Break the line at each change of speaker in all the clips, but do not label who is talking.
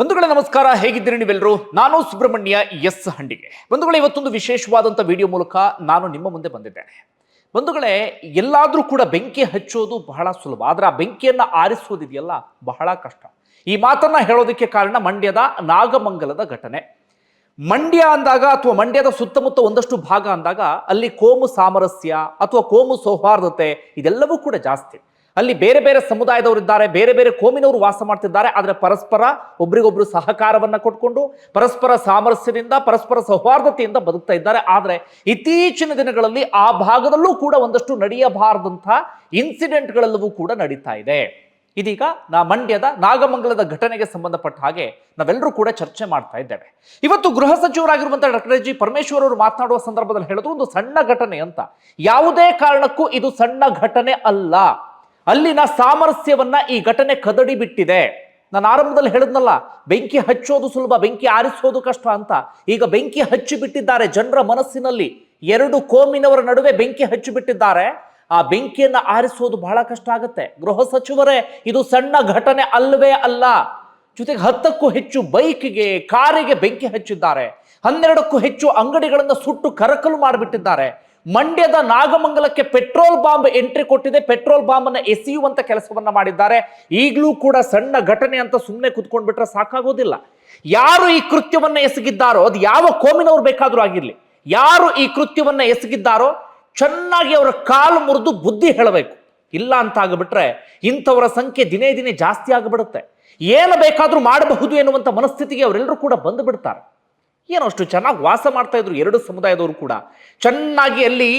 ಬಂಧುಗಳೇ, ನಮಸ್ಕಾರ. ಹೇಗಿದ್ದೀರಿ ನೀವೆಲ್ಲರೂ? ನಾನು ಸುಬ್ರಹ್ಮಣ್ಯ ಎಸ್ ಹಂಡಿಗೆ. ಬಂಧುಗಳೇ, ಇವತ್ತೊಂದು ವಿಶೇಷವಾದಂಥ ವಿಡಿಯೋ ಮೂಲಕ ನಾನು ನಿಮ್ಮ ಮುಂದೆ ಬಂದಿದ್ದೇನೆ. ಬಂಧುಗಳೇ, ಎಲ್ಲಾದರೂ ಕೂಡ ಬೆಂಕಿ ಹಚ್ಚೋದು ಬಹಳ ಸುಲಭ. ಆದರೆ ಆ ಬೆಂಕಿಯನ್ನು ಆರಿಸೋದಿದೆಯಲ್ಲ, ಬಹಳ ಕಷ್ಟ. ಈ ಮಾತನ್ನು ಹೇಳೋದಕ್ಕೆ ಕಾರಣ ಮಂಡ್ಯದ ನಾಗಮಂಗಲದ ಘಟನೆ. ಮಂಡ್ಯ ಅಂದಾಗ ಅಥವಾ ಮಂಡ್ಯದ ಸುತ್ತಮುತ್ತ ಒಂದಷ್ಟು ಭಾಗ ಅಂದಾಗ ಅಲ್ಲಿ ಕೋಮು ಸಾಮರಸ್ಯ ಅಥವಾ ಕೋಮು ಸೌಹಾರ್ದತೆ ಇದೆಲ್ಲವೂ ಕೂಡ ಜಾಸ್ತಿ. ಅಲ್ಲಿ ಬೇರೆ ಬೇರೆ ಸಮುದಾಯದವರಿದ್ದಾರೆ ಬೇರೆ ಬೇರೆ ಕೋಮಿನವರು ವಾಸ ಮಾಡ್ತಿದ್ದಾರೆ, ಆದರೆ ಪರಸ್ಪರ ಒಬ್ರಿಗೊಬ್ರು ಸಹಕಾರವನ್ನು ಕೊಟ್ಕೊಂಡು, ಪರಸ್ಪರ ಸಾಮರಸ್ಯದಿಂದ, ಪರಸ್ಪರ ಸೌಹಾರ್ದತೆಯಿಂದ ಬದುಕ್ತಾ ಇದ್ದಾರೆ. ಆದರೆ ಇತ್ತೀಚಿನ ದಿನಗಳಲ್ಲಿ ಆ ಭಾಗದಲ್ಲೂ ಕೂಡ ಒಂದಷ್ಟು ನಡೆಯಬಾರದಂಥ ಇನ್ಸಿಡೆಂಟ್ಗಳೆಲ್ಲವೂ ಕೂಡ ನಡೀತಾ ಇದೆ. ಇದೀಗ ನಾ ಮಂಡ್ಯದ ನಾಗಮಂಗಲದ ಘಟನೆಗೆ ಸಂಬಂಧಪಟ್ಟ ಹಾಗೆ ನಾವೆಲ್ಲರೂ ಕೂಡ ಚರ್ಚೆ ಮಾಡ್ತಾ ಇದ್ದೇವೆ. ಇವತ್ತು ಗೃಹ ಸಚಿವರಾಗಿರುವಂತಹ ಡಾಕ್ಟರ್ ಜಿ ಪರಮೇಶ್ವರ್ ಅವರು ಮಾತನಾಡುವ ಸಂದರ್ಭದಲ್ಲಿ ಹೇಳಿದ್ರು ಒಂದು ಸಣ್ಣ ಘಟನೆ ಅಂತ. ಯಾವುದೇ ಕಾರಣಕ್ಕೂ ಇದು ಸಣ್ಣ ಘಟನೆ ಅಲ್ಲ. ಅಲ್ಲಿನ ಸಾಮರಸ್ಯವನ್ನ ಈ ಘಟನೆ ಕದಡಿ ಬಿಟ್ಟಿದೆ. ನಾನು ಆರಂಭದಲ್ಲಿ ಹೇಳಿದ್ನಲ್ಲ, ಬೆಂಕಿ ಹಚ್ಚೋದು ಸುಲಭ, ಬೆಂಕಿ ಆರಿಸೋದು ಕಷ್ಟ ಅಂತ. ಈಗ ಬೆಂಕಿ ಹಚ್ಚಿ ಬಿಟ್ಟಿದ್ದಾರೆ, ಜನರ ಮನಸ್ಸಿನಲ್ಲಿ ಎರಡು ಕೋಮಿನವರ ನಡುವೆ ಬೆಂಕಿ ಹಚ್ಚಿ ಬಿಟ್ಟಿದ್ದಾರೆ. ಆ ಬೆಂಕಿಯನ್ನು ಆರಿಸೋದು ಬಹಳ ಕಷ್ಟ ಆಗುತ್ತೆ. ಗೃಹ ಸಚಿವರೇ, ಇದು ಸಣ್ಣ ಘಟನೆ ಅಲ್ಲವೇ ಅಲ್ಲ. ಜೊತೆಗೆ ಹತ್ತಕ್ಕೂ ಹೆಚ್ಚು ಬೈಕ್ಗೆ, ಕಾರಿಗೆ ಬೆಂಕಿ ಹಚ್ಚಿದ್ದಾರೆ. ಹನ್ನೆರಡಕ್ಕೂ ಹೆಚ್ಚು ಅಂಗಡಿಗಳನ್ನು ಸುಟ್ಟು ಕರಕಲು ಮಾಡಿಬಿಟ್ಟಿದ್ದಾರೆ. ಮಂಡ್ಯದ ನಾಗಮಂಗಲಕ್ಕೆ ಪೆಟ್ರೋಲ್ ಬಾಂಬ್ ಎಂಟ್ರಿ ಕೊಟ್ಟಿದೆ. ಪೆಟ್ರೋಲ್ ಬಾಂಬ್ ಅನ್ನ ಎಸೆಯುವಂತ ಕೆಲಸವನ್ನ ಮಾಡಿದ್ದಾರೆ. ಈಗಲೂ ಕೂಡ ಸಣ್ಣ ಘಟನೆ ಅಂತ ಸುಮ್ಮನೆ ಕುತ್ಕೊಂಡ್ಬಿಟ್ರೆ ಸಾಕಾಗೋದಿಲ್ಲ. ಯಾರು ಈ ಕೃತ್ಯವನ್ನ ಎಸಗಿದ್ದಾರೋ, ಅದು ಯಾವ ಕೋಮಿನವ್ರು ಬೇಕಾದ್ರೂ ಆಗಿರ್ಲಿ, ಯಾರು ಈ ಕೃತ್ಯವನ್ನ ಎಸಗಿದ್ದಾರೋ, ಚೆನ್ನಾಗಿ ಅವರ ಕಾಲು ಮುರಿದು ಬುದ್ಧಿ ಹೇಳಬೇಕು. ಇಲ್ಲ ಅಂತ ಆಗಿಬಿಟ್ರೆ ಇಂಥವರ ಸಂಖ್ಯೆ ದಿನೇ ದಿನೇ ಜಾಸ್ತಿ ಆಗಿಬಿಡುತ್ತೆ. ಏನು ಬೇಕಾದ್ರೂ ಮಾಡಬಹುದು ಎನ್ನುವಂಥ ಮನಸ್ಥಿತಿಗೆ ಅವರೆಲ್ಲರೂ ಕೂಡ ಬಂದು ಬಿಡ್ತಾರೆ. ಏನೋ ಅಷ್ಟು ಚೆನ್ನಾಗಿ ವಾಸ ಮಾಡ್ತಾ ಇದ್ರು ಎರಡು ಸಮುದಾಯದವರು ಕೂಡ. ಚೆನ್ನಾಗಿ ಅಲ್ಲಿ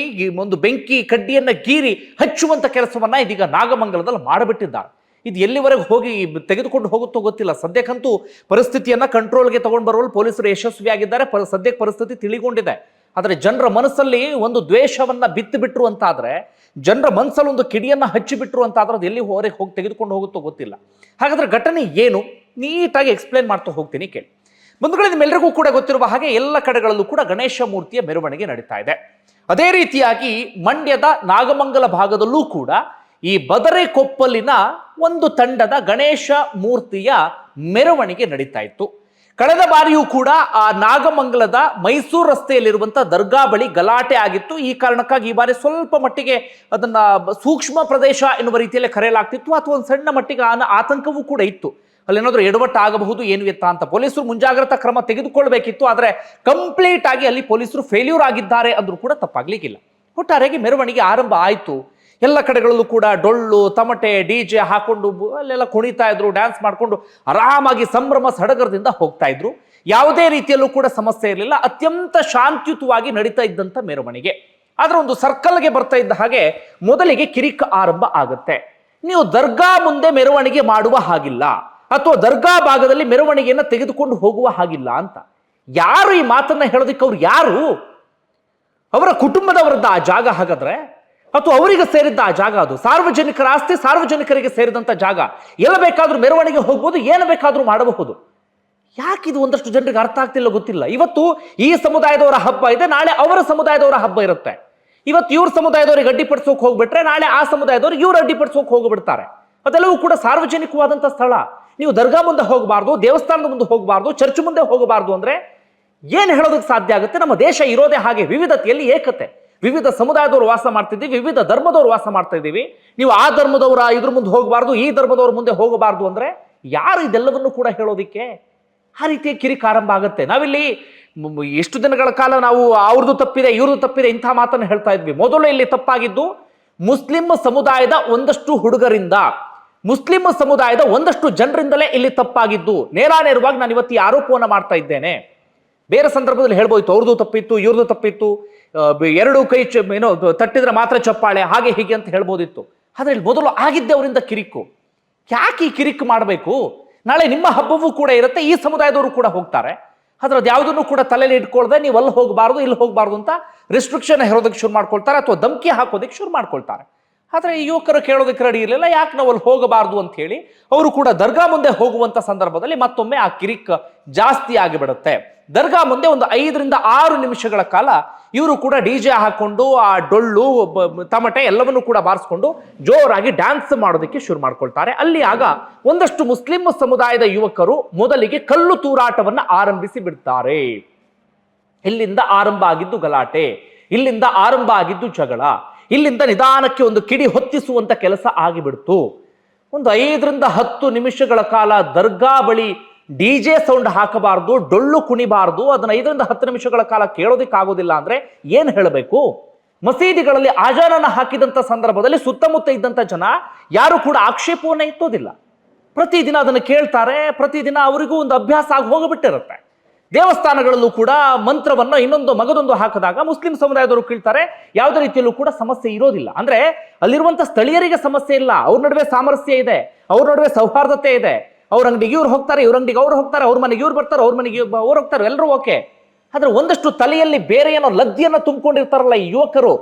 ಒಂದು ಬೆಂಕಿ ಕಡ್ಡಿಯನ್ನು ಗೀರಿ ಹಚ್ಚುವಂಥ ಕೆಲಸವನ್ನ ಇದೀಗ ನಾಗಮಂಗಲದಲ್ಲಿ ಮಾಡಿಬಿಟ್ಟಿದ್ದಾರೆ. ಇದು ಎಲ್ಲಿವರೆಗೆ ಹೋಗಿ ತೆಗೆದುಕೊಂಡು ಹೋಗುತ್ತೋ ಗೊತ್ತಿಲ್ಲ. ಸದ್ಯಕ್ಕಂತೂ ಪರಿಸ್ಥಿತಿಯನ್ನು ಕಂಟ್ರೋಲ್ಗೆ ತಗೊಂಡು ಬರುವಲ್ಲಿ ಪೊಲೀಸರು ಯಶಸ್ವಿಯಾಗಿದ್ದಾರೆ ಪ, ಸದ್ಯಕ್ಕೆ ಪರಿಸ್ಥಿತಿ ತಿಳಿಗೊಂಡಿದೆ. ಆದರೆ ಜನರ ಮನಸ್ಸಲ್ಲಿ ಒಂದು ದ್ವೇಷವನ್ನು ಬಿತ್ತು ಬಿಟ್ಟರು ಅಂತಾದರೆ ಜನರ ಮನಸ್ಸಲ್ಲಿ ಒಂದು ಕಿಡಿಯನ್ನು ಹಚ್ಚಿಬಿಟ್ರು ಅಂತಾದ್ರೆ ಅದು ಎಲ್ಲಿ ಹೊರಗೆ ಹೋಗಿ ತೆಗೆದುಕೊಂಡು ಹೋಗುತ್ತೋ ಗೊತ್ತಿಲ್ಲ. ಹಾಗಾದ್ರೆ ಘಟನೆ ಏನು? ನೀಟಾಗಿ ಎಕ್ಸ್ಪ್ಲೇನ್ ಮಾಡ್ತಾ ಹೋಗ್ತೀನಿ ಕೇಳಿ. ಬಂಧುಗಳೇ ನಿಮ್ಮೆಲ್ಲರಿಗೂ ಕೂಡ ಗೊತ್ತಿರುವ ಹಾಗೆ ಎಲ್ಲ ಕಡೆಗಳಲ್ಲೂ ಕೂಡ ಗಣೇಶ ಮೂರ್ತಿಯ ಮೆರವಣಿಗೆ ನಡೀತಾ ಇದೆ. ಅದೇ ರೀತಿಯಾಗಿ ಮಂಡ್ಯದ ನಾಗಮಂಗಲ ಭಾಗದಲ್ಲೂ ಕೂಡ ಈ ಬದರೆಕೊಪ್ಪಲಿನ ಒಂದು ತಂಡದ ಗಣೇಶ ಮೂರ್ತಿಯ ಮೆರವಣಿಗೆ ನಡೀತಾ ಇತ್ತು. ಕಳೆದ ಬಾರಿಯೂ ಕೂಡ ಆ ನಾಗಮಂಗಲದ ಮೈಸೂರು ರಸ್ತೆಯಲ್ಲಿರುವಂತಹ ದರ್ಗಾ ಬಳಿ ಗಲಾಟೆ ಆಗಿತ್ತು. ಈ ಕಾರಣಕ್ಕಾಗಿ ಈ ಬಾರಿ ಸ್ವಲ್ಪ ಮಟ್ಟಿಗೆ ಅದನ್ನ ಸೂಕ್ಷ್ಮ ಪ್ರದೇಶ ಎನ್ನುವ ರೀತಿಯಲ್ಲಿ ಕರೆಯಲಾಗ್ತಿತ್ತು. ಅಥವಾ ಒಂದು ಸಣ್ಣ ಮಟ್ಟಿಗೆ ಆತಂಕವೂ ಕೂಡ ಇತ್ತು. ಅಲ್ಲೇನಾದ್ರೂ ಎಡವಟ್ಟು ಆಗಬಹುದು ಏನು ಎತ್ತ ಅಂತ. ಪೊಲೀಸರು ಮುಂಜಾಗ್ರತಾ ಕ್ರಮ ತೆಗೆದುಕೊಳ್ಬೇಕಿತ್ತು, ಆದರೆ ಕಂಪ್ಲೀಟ್ ಆಗಿ ಅಲ್ಲಿ ಪೊಲೀಸರು ಫೇಲ್ಯೂರ್ ಆಗಿದ್ದಾರೆ ಅಂದ್ರೂ ಕೂಡ ತಪ್ಪಾಗ್ಲಿಕ್ಕಿಲ್ಲ. ಒಟ್ಟಾರೆಗೆ ಮೆರವಣಿಗೆ ಆರಂಭ ಆಯಿತು. ಎಲ್ಲ ಕಡೆಗಳಲ್ಲೂ ಕೂಡ ಡೊಳ್ಳು, ತಮಟೆ, ಡಿ ಜೆ ಹಾಕೊಂಡು ಅಲ್ಲೆಲ್ಲ ಕುಣಿತಾ ಇದ್ರು ಡ್ಯಾನ್ಸ್ ಮಾಡಿಕೊಂಡು ಆರಾಮಾಗಿ ಸಂಭ್ರಮ ಸಡಗರದಿಂದ ಹೋಗ್ತಾ ಇದ್ರು. ಯಾವುದೇ ರೀತಿಯಲ್ಲೂ ಕೂಡ ಸಮಸ್ಯೆ ಇರಲಿಲ್ಲ. ಅತ್ಯಂತ ಶಾಂತಿಯುತವಾಗಿ ನಡೀತಾ ಇದ್ದಂಥ ಮೆರವಣಿಗೆ. ಆದರೆ ಒಂದು ಸರ್ಕಲ್ಗೆ ಬರ್ತಾ ಇದ್ದ ಹಾಗೆ ಮೊದಲಿಗೆ ಕಿರಿಕ್ ಆರಂಭ ಆಗುತ್ತೆ. ನೀವು ದರ್ಗಾ ಮುಂದೆ ಮೆರವಣಿಗೆ ಮಾಡುವ ಹಾಗಿಲ್ಲ. ಅಥವಾ ದರ್ಗಾ ಭಾಗದಲ್ಲಿ ಮೆರವಣಿಗೆಯನ್ನು ತೆಗೆದುಕೊಂಡು ಹೋಗುವ ಹಾಗಿಲ್ಲ ಅಂತ. ಯಾರು ಈ ಮಾತನ್ನ ಹೇಳೋದಕ್ಕೆ ಅವ್ರು ಯಾರು? ಅವರ ಕುಟುಂಬದವರದ್ದ ಆ ಜಾಗ ಹಾಗಾದ್ರೆ? ಅಥವಾ ಅವರಿಗೆ ಸೇರಿದ್ದ ಆ ಜಾಗ ಅದು? ಸಾರ್ವಜನಿಕರ ಆಸ್ತಿ ಸಾರ್ವಜನಿಕರಿಗೆ ಸೇರಿದಂತ ಜಾಗ. ಎಲ್ಲ ಬೇಕಾದ್ರೂ ಮೆರವಣಿಗೆ ಹೋಗ್ಬೋದು, ಏನು ಬೇಕಾದರೂ ಮಾಡಬಹುದು. ಯಾಕೆ ಇದು ಒಂದಷ್ಟು ಜನರಿಗೆ ಅರ್ಥ ಆಗ್ತಿಲ್ಲ ಗೊತ್ತಿಲ್ಲ. ಇವತ್ತು ಈ ಸಮುದಾಯದವರ ಹಬ್ಬ ಇದೆ, ನಾಳೆ ಅವರ ಸಮುದಾಯದವರ ಹಬ್ಬ ಇರುತ್ತೆ. ಇವತ್ತು ಇವ್ರ ಸಮುದಾಯದವರಿಗೆ ಅಡ್ಡಿಪಡಿಸೋಕೆ ಹೋಗ್ಬಿಟ್ರೆ ನಾಳೆ ಆ ಸಮುದಾಯದವ್ರಿಗೆ ಇವ್ರು ಅಡ್ಡಿಪಡಿಸೋಕೆ ಹೋಗ್ಬಿಡ್ತಾರೆ. ಅದೆಲ್ಲವೂ ಕೂಡ ಸಾರ್ವಜನಿಕವಾದಂಥ ಸ್ಥಳ. ನೀವು ದರ್ಗಾ ಮುಂದೆ ಹೋಗಬಾರ್ದು, ದೇವಸ್ಥಾನದ ಮುಂದೆ ಹೋಗಬಾರ್ದು, ಚರ್ಚ್ ಮುಂದೆ ಹೋಗಬಾರ್ದು ಅಂದರೆ ಏನು ಹೇಳೋದಕ್ಕೆ ಸಾಧ್ಯ ಆಗುತ್ತೆ? ನಮ್ಮ ದೇಶ ಇರೋದೇ ಹಾಗೆ ವಿವಿಧತೆಯಲ್ಲಿ ಏಕತೆ. ವಿವಿಧ ಸಮುದಾಯದವರು ವಾಸ ಮಾಡ್ತಿದ್ದೀವಿ, ವಿವಿಧ ಧರ್ಮದವರು ವಾಸ ಮಾಡ್ತಾ ಇದ್ದೀವಿ. ನೀವು ಆ ಧರ್ಮದವರ ಇದ್ರ ಮುಂದೆ ಹೋಗಬಾರ್ದು, ಈ ಧರ್ಮದವ್ರ ಮುಂದೆ ಹೋಗಬಾರ್ದು ಅಂದರೆ ಯಾರು ಇದೆಲ್ಲವನ್ನು ಕೂಡ ಹೇಳೋದಿಕ್ಕೆ ಆ ರೀತಿಯ ಕಿರಿಕಾರಂಭ ಆಗುತ್ತೆ. ನಾವಿಲ್ಲಿ ಎಷ್ಟು ದಿನಗಳ ಕಾಲ ನಾವು ಅವ್ರದ್ದು ತಪ್ಪಿದೆ, ಇವ್ರದ್ದು ತಪ್ಪಿದೆ ಇಂಥ ಮಾತನ್ನು ಹೇಳ್ತಾ ಇದ್ವಿ. ಮೊದಲು ಇಲ್ಲಿ ತಪ್ಪಾಗಿದ್ದು ಮುಸ್ಲಿಂ ಸಮುದಾಯದ ಒಂದಷ್ಟು ಹುಡುಗರಿಂದ. ಮುಸ್ಲಿಂ ಸಮುದಾಯದ ಒಂದಷ್ಟು ಜನರಿಂದಲೇ ಇಲ್ಲಿ ತಪ್ಪಾಗಿದ್ದು ನೇರಾನೇರವಾಗಿ ನಾನು ಇವತ್ತು ಈ ಆರೋಪವನ್ನು ಮಾಡ್ತಾ ಇದ್ದೇನೆ. ಬೇರೆ ಸಂದರ್ಭದಲ್ಲಿ ಹೇಳ್ಬೋದು, ಅವ್ರದ್ದು ತಪ್ಪಿತ್ತು, ಇವ್ರದ್ದು ತಪ್ಪಿತ್ತು ಎರಡು ಕೈ ಏನೋ ತಟ್ಟಿದ್ರೆ ಮಾತ್ರ ಚಪ್ಪಾಳೆ, ಹಾಗೆ ಹೀಗೆ ಅಂತ ಹೇಳ್ಬೋದಿತ್ತು. ಆದರೆ ಇಲ್ಲಿ ಮೊದಲು ಆಗಿದ್ದೆ ಅವರಿಂದ ಕಿರಿಕು. ಯಾಕೆ ಈ ಕಿರಿಕ್ ಮಾಡಬೇಕು? ನಾಳೆ ನಿಮ್ಮ ಹಬ್ಬವೂ ಕೂಡ ಇರುತ್ತೆ, ಈ ಸಮುದಾಯದವರು ಕೂಡ ಹೋಗ್ತಾರೆ. ಆದ್ರೆ ಅದು ಯಾವುದನ್ನು ಕೂಡ ತಲೆಯಲ್ಲಿ ಇಟ್ಕೊಳ್ದೆ ನೀವು ಅಲ್ಲಿ ಹೋಗಬಾರ್ದು, ಇಲ್ಲಿ ಹೋಗಬಾರ್ದು ಅಂತ ರಿಸ್ಟ್ರಿಕ್ಷನ್ ಹೇರೋದಕ್ಕೆ ಶುರು ಮಾಡ್ಕೊಳ್ತಾರೆ, ಅಥವಾ ಧಮಕಿ ಹಾಕೋದಕ್ಕೆ ಶುರು ಮಾಡ್ಕೊಳ್ತಾರೆ. ಆದರೆ ಈ ಯುವಕರು ಕೇಳೋದಕ್ಕೆ ರೆಡಿ ಇರಲಿಲ್ಲ. ಯಾಕೆ ನಾವು ಅಲ್ಲಿ ಹೋಗಬಾರ್ದು ಅಂತ ಹೇಳಿ ಅವರು ಕೂಡ ದರ್ಗಾ ಮುಂದೆ ಹೋಗುವಂಥ ಸಂದರ್ಭದಲ್ಲಿ ಮತ್ತೊಮ್ಮೆ ಆ ಕಿರಿಕ್ ಜಾಸ್ತಿ ಆಗಿಬಿಡುತ್ತೆ. ದರ್ಗಾ ಮುಂದೆ ಒಂದು ಐದರಿಂದ ಆರು ನಿಮಿಷಗಳ ಕಾಲ ಇವರು ಕೂಡ ಡಿ ಜೆ ಹಾಕೊಂಡು ಆ ಡೊಳ್ಳು ತಮಟೆ ಎಲ್ಲವನ್ನೂ ಕೂಡ ಬಾರಿಸ್ಕೊಂಡು ಜೋರಾಗಿ ಡ್ಯಾನ್ಸ್ ಮಾಡೋದಕ್ಕೆ ಶುರು ಮಾಡ್ಕೊಳ್ತಾರೆ. ಅಲ್ಲಿ ಆಗ ಒಂದಷ್ಟು ಮುಸ್ಲಿಂ ಸಮುದಾಯದ ಯುವಕರು ಮೊದಲಿಗೆ ಕಲ್ಲು ತೂರಾಟವನ್ನು ಆರಂಭಿಸಿ ಬಿಡ್ತಾರೆ. ಇಲ್ಲಿಂದ ಆರಂಭ ಆಗಿದ್ದು ಗಲಾಟೆ, ಇಲ್ಲಿಂದ ಆರಂಭ ಆಗಿದ್ದು ಜಗಳ ಇಲ್ಲಿಂದ ನಿಧಾನಕ್ಕೆ ಒಂದು ಕಿಡಿ ಹೊತ್ತಿಸುವಂತ ಕೆಲಸ ಆಗಿಬಿಡ್ತು. ಒಂದು ಐದರಿಂದ ಹತ್ತು ನಿಮಿಷಗಳ ಕಾಲ ದರ್ಗಾ ಬಳಿ ಡಿ ಜೆ ಸೌಂಡ್ ಹಾಕಬಾರ್ದು, ಡೊಳ್ಳು ಕುಣಿಬಾರ್ದು, ಅದನ್ನ ಐದರಿಂದ ಹತ್ತು ನಿಮಿಷಗಳ ಕಾಲ ಕೇಳೋದಿಕ್ಕಾಗೋದಿಲ್ಲ ಅಂದ್ರೆ ಏನು ಹೇಳಬೇಕು? ಮಸೀದಿಗಳಲ್ಲಿ ಆಜಾನನ ಹಾಕಿದಂತ ಸಂದರ್ಭದಲ್ಲಿ ಸುತ್ತಮುತ್ತ ಇದ್ದಂತ ಜನ ಯಾರು ಕೂಡ ಆಕ್ಷೇಪವನ್ನು ಎತ್ತೋದಿಲ್ಲ. ಪ್ರತಿದಿನ ಅದನ್ನು ಕೇಳ್ತಾರೆ, ಪ್ರತಿದಿನ ಅವರಿಗೂ ಒಂದು ಅಭ್ಯಾಸ ಆಗಿ ಹೋಗಿಬಿಟ್ಟಿರುತ್ತೆ. ದೇವಸ್ಥಾನಗಳಲ್ಲೂ ಕೂಡ ಮಂತ್ರವನ್ನ ಇನ್ನೊಂದು ಮಗದೊಂದು ಹಾಕಿದಾಗ ಮುಸ್ಲಿಂ ಸಮುದಾಯದವರು ಕೇಳ್ತಾರೆ, ಯಾವುದೇ ರೀತಿಯಲ್ಲೂ ಕೂಡ ಸಮಸ್ಯೆ ಇರೋದಿಲ್ಲ. ಅಂದ್ರೆ ಅಲ್ಲಿರುವಂತ ಸ್ಥಳೀಯರಿಗೆ ಸಮಸ್ಯೆ ಇಲ್ಲ, ಅವ್ರ ನಡುವೆ ಸಾಮರಸ್ಯ ಇದೆ, ಅವ್ರ ನಡುವೆ ಸೌಹಾರ್ದತೆ ಇದೆ, ಅವ್ರ ಅಂಗಡಿಗೆ ಇವ್ರು ಹೋಗ್ತಾರೆ, ಇವ್ರ ಅಂಗಡಿಗೆ ಅವ್ರು ಹೋಗ್ತಾರೆ, ಅವ್ರ ಮನೆಗೆ ಇವ್ರು ಬರ್ತಾರೆ, ಅವ್ರ ಮನೆಗೆ ಅವ್ರು ಹೋಗ್ತಾರೆ ಎಲ್ಲರೂ ಓಕೆ. ಆದ್ರೆ ಒಂದಷ್ಟು ತಲೆಯಲ್ಲಿ ಬೇರೆ ಏನೋ ಲದ್ದಿಯನ್ನು ತುಂಬಿಕೊಂಡಿರ್ತಾರಲ್ಲ ಈ ಯುವಕರು,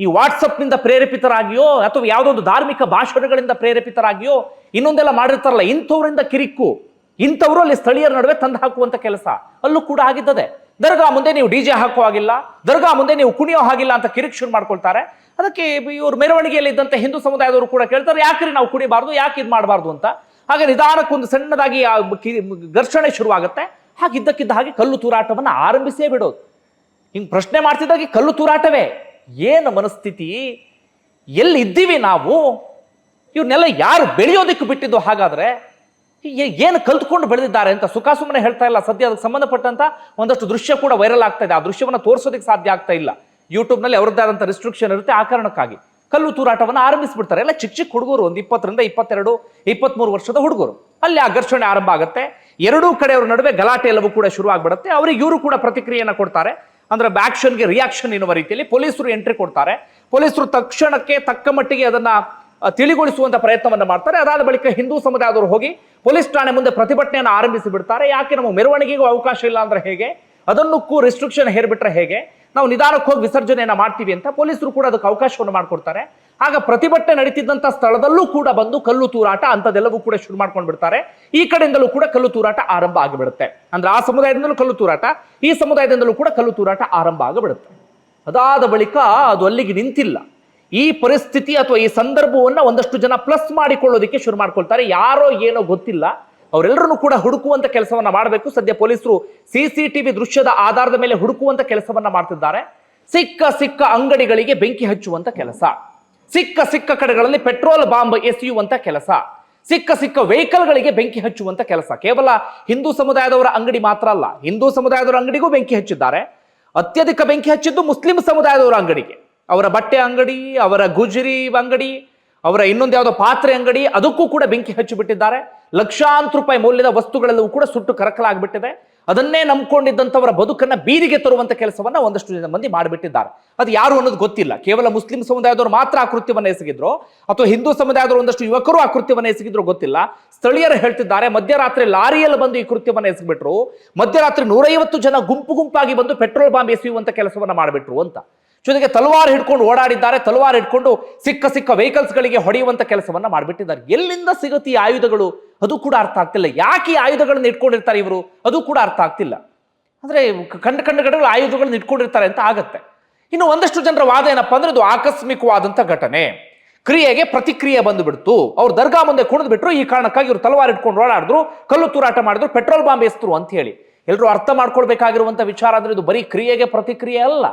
ಈ ವಾಟ್ಸಪ್ನಿಂದ ಪ್ರೇರೇಪಿತರಾಗಿಯೋ, ಅಥವಾ ಯಾವುದೊಂದು ಧಾರ್ಮಿಕ ಭಾಷಣಗಳಿಂದ ಪ್ರೇರೇಪಿತರಾಗಿಯೋ, ಇನ್ನೊಂದೆಲ್ಲ ಮಾಡಿರ್ತಾರಲ್ಲ, ಇಂಥವರಿಂದ ಕಿರಿಕು ಇಂಥವರು ಅಲ್ಲಿ ಸ್ಥಳೀಯರ ನಡುವೆ ತಂದು ಹಾಕುವಂತ ಕೆಲಸ. ಅಲ್ಲೂ ಕೂಡ ಆಗಿದ್ದದೆ. ದರ್ಗಾ ಮುಂದೆ ನೀವು ಡಿಜೆ ಹಾಕೋ ಹಾಗಿಲ್ಲ. ದರ್ಗಾ ಮುಂದೆ ನೀವು ಕುಣಿಯೋ ಹಾಗಿಲ್ಲ ಅಂತ ಕಿರಿಕ್ ಶುರು ಮಾಡ್ಕೊಳ್ತಾರೆ. ಅದಕ್ಕೆ ಇವರು ಮೆರವಣಿಗೆಯಲ್ಲಿ ಇದ್ದಂತ ಹಿಂದೂ ಸಮುದಾಯದವರು ಕೂಡ ಕೇಳ್ತಾರೆ, ಯಾಕ್ರಿ ನಾವು ಕುಣಿಬಾರ್ದು? ಯಾಕೆ ಇದು ಮಾಡಬಾರ್ದು? ಅಂತ. ಹಾಗೆ ನಿಧಾನಕ್ಕೊಂದು ಸಣ್ಣದಾಗಿ ಘರ್ಷಣೆ ಶುರುವಾಗುತ್ತೆ. ಹಾಗೆ ಇದ್ದಕ್ಕಿದ್ದ ಹಾಗೆ ಕಲ್ಲು ತೂರಾಟವನ್ನು ಆರಂಭಿಸೇ ಬಿಡೋದು. ಹಿಂಗೆ ಪ್ರಶ್ನೆ ಮಾಡ್ತಿದ್ದಾಗೆ ಕಲ್ಲು ತೂರಾಟವೇ? ಏನು ಮನಸ್ಥಿತಿ? ಎಲ್ಲಿದ್ದೀವಿ ನಾವು? ಇವನ್ನೆಲ್ಲ ಯಾರು ಬೆಳೆಯೋದಕ್ಕೆ ಬಿಟ್ಟಿದ್ದು ಹಾಗಾದ್ರೆ ಏನು ಕಲ್ತ್ಕೊಂಡು ಬೆಳೆದಿದ್ದಾರೆ ಅಂತ ಸುಖ ಸುಮ್ಮನೆ ಹೇಳ್ತಾ ಇಲ್ಲ. ಸದ್ಯ ಅದಕ್ಕೆ ಸಂಬಂಧಪಟ್ಟಂತ ಒಂದಷ್ಟು ದೃಶ್ಯ ಕೂಡ ವೈರಲ್ ಆಗ್ತಾ ಇದೆ. ಆ ದೃಶ್ಯವನ್ನು ತೋರಿಸೋದಕ್ಕೆ ಸಾಧ್ಯ ಆಗ್ತಾ ಇಲ್ಲ. ಯೂಟ್ಯೂಬ್ನಲ್ಲಿ ಅವ್ರದ್ದೇ ಆದಂಥ ರಿಸ್ಟ್ರಿಕ್ಷನ್ ಇರುತ್ತೆ. ಆ ಕಾರಣಕ್ಕಾಗಿ ಕಲ್ಲು ತೂರಾಟವನ್ನು ಆರಂಭಿಸ್ಬಿಡ್ತಾರೆ. ಎಲ್ಲ ಚಿಕ್ಕ ಚಿಕ್ಕ ಹುಡುಗರು, ಒಂದು ಇಪ್ಪತ್ತರಿಂದ ಇಪ್ಪತ್ತೆರಡು, ಇಪ್ಪತ್ಮೂರು ವರ್ಷದ ಹುಡುಗರು. ಅಲ್ಲಿ ಆ ಘರ್ಷಣೆ ಆರಂಭ ಆಗುತ್ತೆ. ಎರಡೂ ಕಡೆಯವರ ನಡುವೆ ಗಲಾಟೆ ಎಲ್ಲವೂ ಕೂಡ ಶುರು ಆಗ್ಬಿಡುತ್ತೆ. ಅವರಿಗೆ ಇವರು ಕೂಡ ಪ್ರತಿಕ್ರಿಯೆಯನ್ನು ಕೊಡ್ತಾರೆ. ಅಂದ್ರೆ ಆಕ್ಷನ್ಗೆ ರಿಯಾಕ್ಷನ್ ಎನ್ನುವ ರೀತಿಯಲ್ಲಿ ಪೊಲೀಸರು ಎಂಟ್ರಿ ಕೊಡ್ತಾರೆ. ಪೊಲೀಸರು ತಕ್ಷಣಕ್ಕೆ ತಕ್ಕ ಮಟ್ಟಿಗೆ ಅದನ್ನ ತಿಳಿಗೊಳಿಸುವಂತ ಪ್ರಯತ್ನವನ್ನು ಮಾಡ್ತಾರೆ. ಅದಾದ ಬಳಿಕ ಹಿಂದೂ ಸಮುದಾಯದವರು ಹೋಗಿ ಪೊಲೀಸ್ ಠಾಣೆ ಮುಂದೆ ಪ್ರತಿಭಟನೆಯನ್ನು ಆರಂಭಿಸಿ ಬಿಡ್ತಾರೆ. ಯಾಕೆ ನಮ್ಮ ಮೆರವಣಿಗೆಗೂ ಅವಕಾಶ ಇಲ್ಲ ಅಂದ್ರೆ ಹೇಗೆ? ಅದನ್ನಕ್ಕೂ ರೆಸ್ಟ್ರಿಕ್ಷನ್ ಹೇರ್ಬಿಟ್ರೆ ಹೇಗೆ? ನಾವು ನಿಧಾನಕ್ಕೆ ಹೋಗಿ ವಿಸರ್ಜನೆಯನ್ನ ಮಾಡ್ತೀವಿ ಅಂತ ಪೊಲೀಸರು ಕೂಡ ಅದಕ್ಕೆ ಅವಕಾಶವನ್ನು ಮಾಡಿಕೊಡ್ತಾರೆ. ಆಗ ಪ್ರತಿಭಟನೆ ನಡೀತಿದ್ದಂಥ ಸ್ಥಳದಲ್ಲೂ ಕೂಡ ಬಂದು ಕಲ್ಲು ತೂರಾಟ ಅಂಥದ್ದೆಲ್ಲವೂ ಕೂಡ ಶುರು ಮಾಡ್ಕೊಂಡು ಬಿಡ್ತಾರೆ ಈ ಕಡೆಯಿಂದಲೂ ಕೂಡ ಕಲ್ಲು ತೂರಾಟ ಆರಂಭ ಆಗಿಬಿಡುತ್ತೆ. ಅಂದ್ರೆ ಆ ಸಮುದಾಯದಿಂದಲೂ ಕಲ್ಲು ತೂರಾಟ, ಈ ಸಮುದಾಯದಿಂದಲೂ ಕೂಡ ಕಲ್ಲು ತೂರಾಟ ಆರಂಭ ಆಗಿಬಿಡುತ್ತೆ. ಅದಾದ ಬಳಿಕ ಅದು ಅಲ್ಲಿಗೆ ನಿಂತಿಲ್ಲ. ಈ ಪರಿಸ್ಥಿತಿ ಅಥವಾ ಈ ಸಂದರ್ಭವನ್ನ ಒಂದಷ್ಟು ಜನ ಪ್ಲಸ್ ಮಾಡಿಕೊಳ್ಳೋದಕ್ಕೆ ಶುರು ಮಾಡ್ಕೊಳ್ತಾರೆ. ಯಾರೋ ಏನೋ ಗೊತ್ತಿಲ್ಲ ಅವರೆಲ್ಲರೂ ಕೂಡ ಹುಡುಕುವಂತ ಕೆಲಸವನ್ನ ಮಾಡಬೇಕು. ಸದ್ಯ ಪೊಲೀಸರು ಸಿಸಿಟಿವಿ ದೃಶ್ಯದ ಆಧಾರದ ಮೇಲೆ ಹುಡುಕುವಂತ ಕೆಲಸವನ್ನ ಮಾಡ್ತಿದ್ದಾರೆ. ಸಿಕ್ಕ ಸಿಕ್ಕ ಅಂಗಡಿಗಳಿಗೆ ಬೆಂಕಿ ಹಚ್ಚುವಂತ ಕೆಲಸ. ಸಿಕ್ಕ ಸಿಕ್ಕ ಕಡೆಗಳಲ್ಲಿ ಪೆಟ್ರೋಲ್ ಬಾಂಬ್ ಎಸೆಯುವಂತ ಕೆಲಸ. ಸಿಕ್ಕ ಸಿಕ್ಕ ವೆಹಿಕಲ್ಗಳಿಗೆ ಬೆಂಕಿ ಹಚ್ಚುವಂತ ಕೆಲಸ. ಕೇವಲ ಹಿಂದೂ ಸಮುದಾಯದವರ ಅಂಗಡಿ ಮಾತ್ರ ಅಲ್ಲ, ಹಿಂದೂ ಸಮುದಾಯದವರ ಅಂಗಡಿಗೂ ಬೆಂಕಿ ಹಚ್ಚಿದ್ದಾರೆ. ಅತ್ಯಧಿಕ ಬೆಂಕಿ ಹಚ್ಚಿದ್ದು ಮುಸ್ಲಿಂ ಸಮುದಾಯದವರ ಅಂಗಡಿಗೆ. ಅವರ ಬಟ್ಟೆ ಅಂಗಡಿ, ಅವರ ಗುಜರಿ ಅಂಗಡಿ, ಅವರ ಇನ್ನೊಂದು ಯಾವುದೋ ಪಾತ್ರೆ ಅಂಗಡಿ, ಅದಕ್ಕೂ ಕೂಡ ಬೆಂಕಿ ಹಚ್ಚಿಬಿಟ್ಟಿದ್ದಾರೆ ಲಕ್ಷಾಂತರ ರೂಪಾಯಿ ಮೌಲ್ಯದ ವಸ್ತುಗಳೆಲ್ಲವೂ ಕೂಡ ಸುಟ್ಟು ಕರಕಲಾಗ್ಬಿಟ್ಟಿದೆ. ಅದನ್ನೇ ನಂಬ್ಕೊಂಡಿದ್ದಂಥವರ ಬದುಕನ್ನ ಬೀದಿಗೆ ತರುವಂತ ಕೆಲಸವನ್ನ ಒಂದಷ್ಟು ಜನ ಮಂದಿ ಮಾಡಿಬಿಟ್ಟಿದ್ದಾರೆ. ಅದು ಯಾರು ಅನ್ನೋದು ಗೊತ್ತಿಲ್ಲ. ಕೇವಲ ಮುಸ್ಲಿಂ ಸಮುದಾಯದವರು ಮಾತ್ರ ಆ ಕೃತ್ಯವನ್ನು ಎಸಗಿದ್ರು, ಅಥವಾ ಹಿಂದೂ ಸಮುದಾಯದವರು ಒಂದಷ್ಟು ಯುವಕರು ಆ ಕೃತ್ಯವನ್ನು ಎಸಗಿದ್ರು ಗೊತ್ತಿಲ್ಲ. ಸ್ಥಳೀಯರು ಹೇಳ್ತಿದ್ದಾರೆ, ಮಧ್ಯರಾತ್ರಿ ಲಾರಿಯಲ್ಲಿ ಬಂದು ಈ ಕೃತ್ಯವನ್ನು ಎಸಗಿಬಿಟ್ರು. ಮಧ್ಯರಾತ್ರಿ ನೂರೈವತ್ತು ಜನ ಗುಂಪು ಗುಂಪಾಗಿ ಬಂದು ಪೆಟ್ರೋಲ್ ಬಾಂಬ್ ಎಸೆಯುವಂತ ಕೆಲಸವನ್ನ ಮಾಡಿಬಿಟ್ರು ಅಂತ. ಜೊತೆಗೆ ತಲವಾರು ಹಿಡ್ಕೊಂಡು ಓಡಾಡಿದ್ದಾರೆ, ತಲವಾರು ಹಿಡ್ಕೊಂಡು ಸಿಕ್ಕ ಸಿಕ್ಕ ವೆಹಿಕಲ್ಸ್ಗಳಿಗೆ ಗಳಿಗೆ ಹೊಡೆಯುವಂತ ಕೆಲಸವನ್ನ ಮಾಡಿಬಿಟ್ಟಿದ್ದಾರೆ. ಎಲ್ಲಿಂದ ಸಿಗುತ್ತೆ ಈ ಆಯುಧಗಳು? ಅದು ಕೂಡ ಅರ್ಥ ಆಗ್ತಿಲ್ಲ. ಯಾಕೆ ಈ ಆಯುಧಗಳನ್ನ ಇಟ್ಕೊಂಡಿರ್ತಾರೆ ಇವರು? ಅದು ಕೂಡ ಅರ್ಥ ಆಗ್ತಿಲ್ಲ. ಅಂದ್ರೆ ಕಂಡ ಕಂಡ ಕಡೆಗಳು ಆಯುಧಗಳನ್ನ ಇಟ್ಕೊಂಡಿರ್ತಾರೆ ಅಂತ ಆಗತ್ತೆ. ಇನ್ನು ಒಂದಷ್ಟು ಜನರ ವಾದ ಏನಪ್ಪ ಅಂದ್ರೆ ಇದು ಆಕಸ್ಮಿಕವಾದಂಥ ಘಟನೆ. ಕ್ರಿಯೆಗೆ ಪ್ರತಿಕ್ರಿಯೆ ಬಂದುಬಿಡ್ತು. ಅವ್ರು ದರ್ಗಾ ಮುಂದೆ ಕುಣಿದು ಬಿಟ್ಟರು ಈ ಕಾರಣಕ್ಕಾಗಿ ಇವರು ತಲವಾರು ಇಟ್ಕೊಂಡು ಓಡಾಡಿದ್ರು, ಕಲ್ಲು ತೂರಾಟ ಮಾಡಿದ್ರು, ಪೆಟ್ರೋಲ್ ಬಾಂಬ್ ಎಸ್ತರು ಅಂತ ಹೇಳಿ. ಎಲ್ಲರೂ ಅರ್ಥ ಮಾಡ್ಕೊಳ್ಬೇಕಾಗಿರುವಂಥ ವಿಚಾರ ಅಂದ್ರೆ ಇದು ಬರೀ ಕ್ರಿಯೆಗೆ ಪ್ರತಿಕ್ರಿಯೆ ಅಲ್ಲ.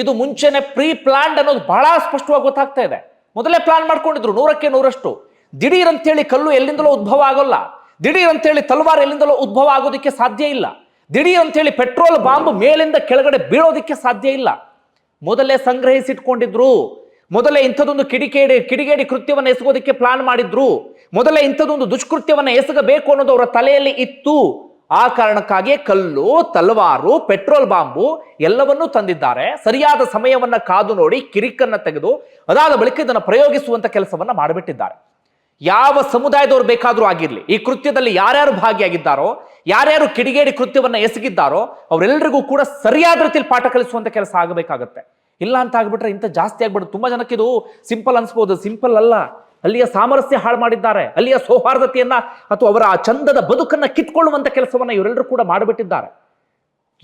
ಇದು ಮುಂಚೆನೆ ಪ್ರೀ ಪ್ಲಾನ್ಡ್ ಅನ್ನೋದು ಬಹಳ ಸ್ಪಷ್ಟವಾಗಿ ಗೊತ್ತಾಗ್ತಾ ಇದೆ. ಮೊದಲೇ ಪ್ಲಾನ್ ಮಾಡ್ಕೊಂಡಿದ್ರು ನೂರಕ್ಕೆ ನೂರಷ್ಟು. ದಿಢೀರ್ ಅಂತೇಳಿ ಕಲ್ಲು ಎಲ್ಲಿಂದಲೋ ಉದ್ಭವ ಆಗೋಲ್ಲ. ದಿಢೀರ್ ಅಂತೇಳಿ ತಲವಾರ್ ಎಲ್ಲಿಂದಲೋ ಉದ್ಭವ ಆಗೋದಕ್ಕೆ ಸಾಧ್ಯ ಇಲ್ಲ. ದಿಢೀರ್ ಅಂತೇಳಿ ಪೆಟ್ರೋಲ್ ಬಾಂಬ್ ಮೇಲಿಂದ ಕೆಳಗಡೆ ಬೀಳೋದಕ್ಕೆ ಸಾಧ್ಯ ಇಲ್ಲ. ಮೊದಲೇ ಸಂಗ್ರಹಿಸಿಟ್ಕೊಂಡಿದ್ರು. ಮೊದಲೇ ಇಂಥದೊಂದು ಕಿಡಿಕೇಡಿ, ಕಿಡಿಗೇಡಿ ಕೃತ್ಯವನ್ನು ಎಸಗೋದಕ್ಕೆ ಪ್ಲಾನ್ ಮಾಡಿದ್ರು. ಮೊದಲೇ ಇಂಥದೊಂದು ದುಷ್ಕೃತ್ಯವನ್ನು ಎಸಗಬೇಕು ಅನ್ನೋದು ಅವರ ತಲೆಯಲ್ಲಿ ಇತ್ತು. ಆ ಕಾರಣಕ್ಕಾಗಿ ಕಲ್ಲು, ತಲವಾರು, ಪೆಟ್ರೋಲ್ ಬಾಂಬು ಎಲ್ಲವನ್ನೂ ತಂದಿದ್ದಾರೆ. ಸರಿಯಾದ ಸಮಯವನ್ನ ಕಾದು ನೋಡಿ ಕಿರಿಕನ್ನ ತೆಗೆದು ಅದಾದ ಬಳಿಕ ಇದನ್ನು ಪ್ರಯೋಗಿಸುವಂತ ಕೆಲಸವನ್ನ ಮಾಡಿಬಿಟ್ಟಿದ್ದಾರೆ. ಯಾವ ಸಮುದಾಯದವರು ಬೇಕಾದರೂ ಆಗಿರಲಿ, ಈ ಕೃತ್ಯದಲ್ಲಿ ಯಾರ್ಯಾರು ಭಾಗಿಯಾಗಿದ್ದಾರೋ, ಯಾರ್ಯಾರು ಕಿಡಿಗೇಡಿ ಕೃತ್ಯವನ್ನ ಎಸಗಿದ್ದಾರೋ ಅವರೆಲ್ಲರಿಗೂ ಕೂಡ ಸರಿಯಾದ ರೀತಿಯಲ್ಲಿ ಪಾಠ ಕಲಿಸುವಂತ ಕೆಲಸ ಆಗಬೇಕಾಗತ್ತೆ. ಇಲ್ಲ ಅಂತ ಆಗ್ಬಿಟ್ರೆ ಇಂಥ ಜಾಸ್ತಿ ಆಗ್ಬಿಡುತ್ತೆ. ತುಂಬಾ ಜನಕ್ಕೆ ಇದು ಸಿಂಪಲ್ ಅನ್ಸ್ಬೋದು. ಸಿಂಪಲ್ ಅಲ್ಲ. ಅಲ್ಲಿಯ ಸಾಮರಸ್ಯ ಹಾಳು ಮಾಡಿದ್ದಾರೆ. ಅಲ್ಲಿಯ ಸೌಹಾರ್ದತೆಯನ್ನ ಅಥವಾ ಅವರ ಆ ಚಂದದ ಬದುಕನ್ನ ಕಿತ್ಕೊಳ್ಳುವಂತ ಕೆಲಸವನ್ನ ಇವರೆಲ್ಲರೂ ಕೂಡ ಮಾಡಿಬಿಟ್ಟಿದ್ದಾರೆ.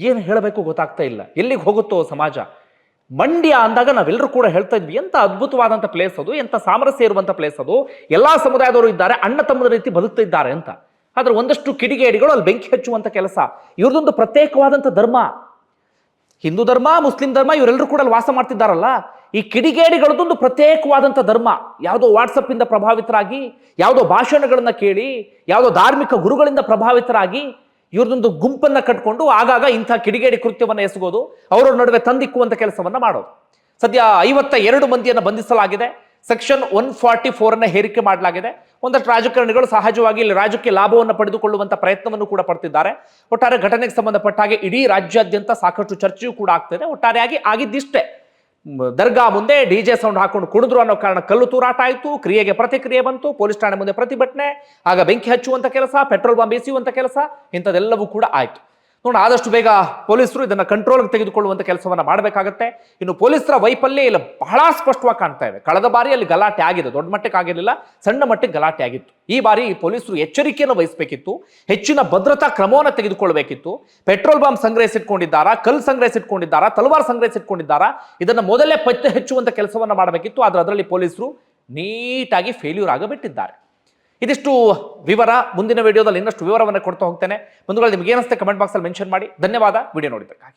ಏನು ಹೇಳಬೇಕು ಗೊತ್ತಾಗ್ತಾ ಇಲ್ಲ. ಎಲ್ಲಿಗೆ ಹೋಗುತ್ತೋ ಸಮಾಜ. ಮಂಡ್ಯ ಅಂದಾಗ ನಾವೆಲ್ಲರೂ ಕೂಡ ಹೇಳ್ತಾ ಇದ್ವಿ, ಎಂತ ಅದ್ಭುತವಾದಂಥ ಪ್ಲೇಸ್ ಅದು ಎಂಥ ಸಾಮರಸ್ಯ ಇರುವಂಥ ಪ್ಲೇಸ್ ಅದು. ಎಲ್ಲಾ ಸಮುದಾಯದವರು ಇದ್ದಾರೆ, ಅಣ್ಣ ತಮ್ಮದ ರೀತಿ ಬದುಕ್ತಿದ್ದಾರೆ ಅಂತ. ಆದರೆ ಒಂದಷ್ಟು ಕಿಡಿಗೇಡಿಗಳು ಅಲ್ಲಿ ಬೆಂಕಿ ಹಚ್ಚುವಂಥ ಕೆಲಸ. ಇವ್ರದೊಂದು ಪ್ರತ್ಯೇಕವಾದಂಥ ಧರ್ಮ. ಹಿಂದೂ ಧರ್ಮ, ಮುಸ್ಲಿಂ ಧರ್ಮ, ಇವರೆಲ್ಲರೂ ಕೂಡ ಅಲ್ಲಿ ವಾಸ ಮಾಡ್ತಿದ್ದಾರಲ್ಲ. ಈ ಕಿಡಿಗೇಡಿಗಳದೊಂದು ಪ್ರತ್ಯೇಕವಾದಂಥ ಧರ್ಮ. ಯಾವುದೋ ವಾಟ್ಸಪ್ಪಿಂದ ಪ್ರಭಾವಿತರಾಗಿ, ಯಾವುದೋ ಭಾಷಣಗಳನ್ನು ಕೇಳಿ, ಯಾವುದೋ ಧಾರ್ಮಿಕ ಗುರುಗಳಿಂದ ಪ್ರಭಾವಿತರಾಗಿ ಇವ್ರದೊಂದು ಗುಂಪನ್ನು ಕಟ್ಕೊಂಡು ಆಗಾಗ ಇಂಥ ಕಿಡಿಗೇಡಿ ಕೃತ್ಯವನ್ನು ಎಸಗೋದು ಅವರ ನಡುವೆ ತಂದಿಕ್ಕುವಂಥ ಕೆಲಸವನ್ನು ಮಾಡೋದು. ಸದ್ಯ ಐವತ್ತ ಎರಡು ಮಂದಿಯನ್ನು ಬಂಧಿಸಲಾಗಿದೆ. ಸೆಕ್ಷನ್ ಒನ್ ಫಾರ್ಟಿ ಫೋರನ್ನು ಹೇರಿಕೆ ಮಾಡಲಾಗಿದೆ. ಒಂದಷ್ಟು ರಾಜಕಾರಣಿಗಳು ಸಹಜವಾಗಿ ಇಲ್ಲಿ ರಾಜ್ಯಕ್ಕೆ ಲಾಭವನ್ನು ಪಡೆದುಕೊಳ್ಳುವಂಥ ಪ್ರಯತ್ನವನ್ನು ಕೂಡ ಪಡ್ತಿದ್ದಾರೆ. ಒಟ್ಟಾರೆ ಘಟನೆಗೆ ಸಂಬಂಧಪಟ್ಟ ಹಾಗೆ ಇಡೀ ರಾಜ್ಯಾದ್ಯಂತ ಸಾಕಷ್ಟು ಚರ್ಚೆಯೂ ಕೂಡ ಆಗ್ತಿದೆ ಒಟ್ಟಾರೆಯಾಗಿ ಆಗಿದ್ದಿಷ್ಟೇ. ದರ್ಗಾ ಮುಂದೆ ಡಿ ಜೆ ಸೌಂಡ್ ಹಾಕೊಂಡು ಕುಣಿದ್ರು ಅನ್ನೋ ಕಾರಣ ಕಲ್ಲು ತೂರಾಟ ಆಯಿತು. ಕ್ರಿಯೆಗೆ ಪ್ರತಿಕ್ರಿಯೆ ಬಂತು. ಪೊಲೀಸ್ ಠಾಣೆ ಮುಂದೆ ಪ್ರತಿಭಟನೆ. ಆಗ ಬೆಂಕಿ ಹಚ್ಚುವಂಥ ಕೆಲಸ, ಪೆಟ್ರೋಲ್ ಬಾಂಬ್ ಎಸೆಯುವಂಥ ಕೆಲಸ ಇಂಥದ್ದೆಲ್ಲವೂ ಕೂಡ ಆಯಿತು. ನೋಡಿ, ಆದಷ್ಟು ಬೇಗ ಪೊಲೀಸರು ಇದನ್ನು ಕಂಟ್ರೋಲ್ಗೆ ತೆಗೆದುಕೊಳ್ಳುವಂಥ ಕೆಲಸವನ್ನ ಮಾಡಬೇಕಾಗತ್ತೆ. ಇನ್ನು ಪೊಲೀಸರ ವೈಫಲ್ಯ ಇಲ್ಲಿ, ಬಹಳ ಸ್ಪಷ್ಟವಾಗಿ ಕಾಣ್ತಾ ಇದೆ. ಕಳೆದ ಬಾರಿ ಅಲ್ಲಿ ಗಲಾಟೆ ಆಗಿದೆ ದೊಡ್ಡ ಮಟ್ಟಕ್ಕೆ ಆಗಿರಲಿಲ್ಲ, ಸಣ್ಣ ಮಟ್ಟಕ್ಕೆ ಗಲಾಟೆ ಆಗಿತ್ತು. ಈ ಬಾರಿ ಪೊಲೀಸರು ಎಚ್ಚರಿಕೆಯನ್ನು ವಹಿಸಬೇಕಿತ್ತು, ಹೆಚ್ಚಿನ ಭದ್ರತಾ ಕ್ರಮವನ್ನು ತೆಗೆದುಕೊಳ್ಳಬೇಕಿತ್ತು ಪೆಟ್ರೋಲ್ ಬಾಂಬ್ ಸಂಗ್ರಹಿಸಿಟ್ಕೊಂಡಿದ್ದಾರಾ ಕಲ್ ಸಂಗ್ರಹಿಸಿಟ್ಕೊಂಡಿದ್ದಾರಾ, ತಲವಾರ್ ಸಂಗ್ರಹಿಸಿಟ್ಕೊಂಡಿದ್ದಾರಾ, ಇದನ್ನು ಮೊದಲೇ ಪತ್ತೆ ಹೆಚ್ಚುವಂಥ ಕೆಲಸವನ್ನು ಮಾಡಬೇಕಿತ್ತು. ಆದರೆ ಅದರಲ್ಲಿ ಪೊಲೀಸರು ನೀಟಾಗಿ ಫೇಲ್ಯೂರ್ ಆಗಬಿಟ್ಟಿದ್ದಾರೆ. ಇದಿಷ್ಟು ವಿವರ ಮುಂದಿನ ವಿಡಿಯೋದಲ್ಲಿ ಇನ್ನಷ್ಟು ವಿವರವನ್ನು ಕೊಡ್ತಾ ಹೋಗ್ತೇನೆ. ಬಂಧುಗಳು, ನಿಮ್ಗೆ ಏನಿಸುತ್ತೆ ಕಮೆಂಟ್ ಬಾಕ್ಸಲ್ಲಿ ಮೆನ್ಷನ್ ಮಾಡಿ. ಧನ್ಯವಾದ. ವಿಡಿಯೋ ನೋಡಿದ್ದಕ್ಕಾಗಿ.